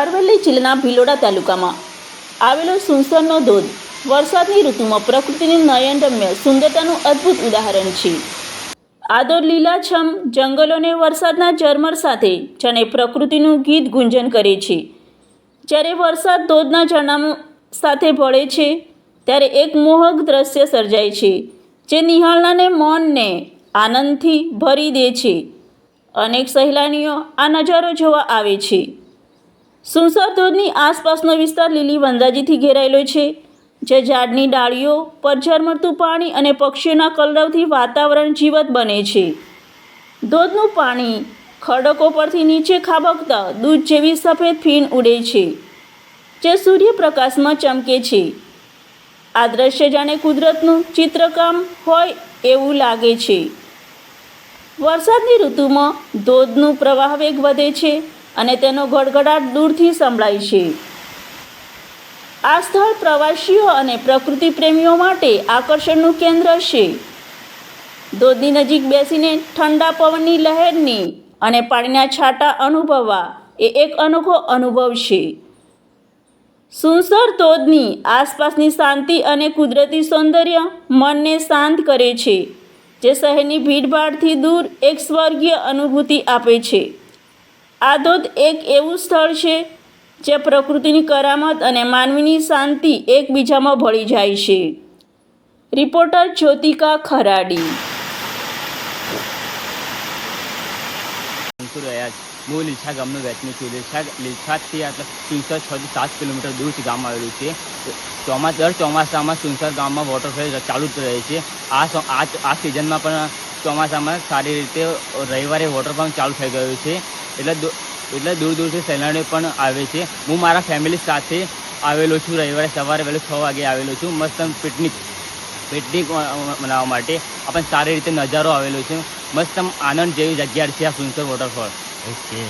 અરવલ્લી જિલ્લાના ભિલોડા તાલુકામાં આવેલો સુનસરનો ધોધ વરસાદની ઋતુમાં પ્રકૃતિની નયનરમ્ય સુંદરતાનું અદ્ભુત ઉદાહરણ છે. આ ધોધ લીલાછમ જંગલોને વરસાદના ઝરમર સાથે જાણે પ્રકૃતિનું ગીત ગુંજન કરે છે. જ્યારે વરસાદ ધોધના ઝરણા સાથે ભળે છે, ત્યારે એક મોહક દ્રશ્ય સર્જાય છે, જે નિહાળનાને મનને આનંદથી ભરી દે છે. અનેક સહેલાણીઓ આ નજારો જોવા આવે છે. સુનસર ધોધની આસપાસનો વિસ્તાર લીલી વનરાજીથી ઘેરાયેલો છે, જે ઝાડની ડાળીઓ પર ઝરમરતું પાણી અને પક્ષીઓના કલરવથી વાતાવરણ જીવત બને છે. ધોધનું પાણી ખડકો પરથી નીચે ખાબકતા દૂધ જેવી સફેદ ફીણ ઉડે છે, જે સૂર્યપ્રકાશમાં ચમકે છે. આ દ્રશ્ય જાણે કુદરતનું ચિત્રકામ હોય એવું લાગે છે. વરસાદની ઋતુમાં ધોધનું પ્રવાહ વેગ વધે છે અને તેનો ગડગડાટ દૂરથી સંભળાય છે. આ સ્થળ પ્રવાસીઓ અને પ્રકૃતિ પ્રેમીઓ માટે આકર્ષણનું કેન્દ્ર છે. ધોધની નજીક બેસીને ઠંડા પવનની લહેરની અને પાણીના છાંટા અનુભવવા એ એક અનોખો અનુભવ છે. સુનસર ધોધની આસપાસની શાંતિ અને કુદરતી સૌંદર્ય મનને શાંત કરે છે, જે શહેરની ભીડભાડથી દૂર એક સ્વર્ગીય અનુભૂતિ આપે છે. આ ધોધ એક એવું સ્થળ છે જે પ્રકૃતિની કરામત અને માનવીની શાંતિ એકબીજામાં ભળી જાય છે. રિપોર્ટર જ્યોતિકા ખરાડી. હું લીછા ગામનો વતની છું. લીછા લીછાથી આટલા સુનસર છ થી સાત કિલોમીટર દૂર ગામ આવેલું છે. ચોમાસ દર ચોમાસામાં સુનસર ગામમાં વોટરફોલ ચાલુ જ રહે છે. આ આ સિઝનમાં પણ ચોમાસામાં સારી રીતે રવિવારે વોટરફોલ ચાલુ થઈ ગયું છે. એટલે એટલે દૂર દૂરથી સહેલાણીઓ પણ આવે છે. હું મારા ફેમિલી સાથે આવેલો છું. રવિવારે સવારે વહેલો છ વાગે આવેલો છું. મસ્ત પિકનિક પિકનિક મનાવવા માટે આપણને સારી રીતે નજારો આવેલો છે. મસ્ત આનંદ જેવી જગ્યા છે આ સુંદર વોટરફોલ ઓકે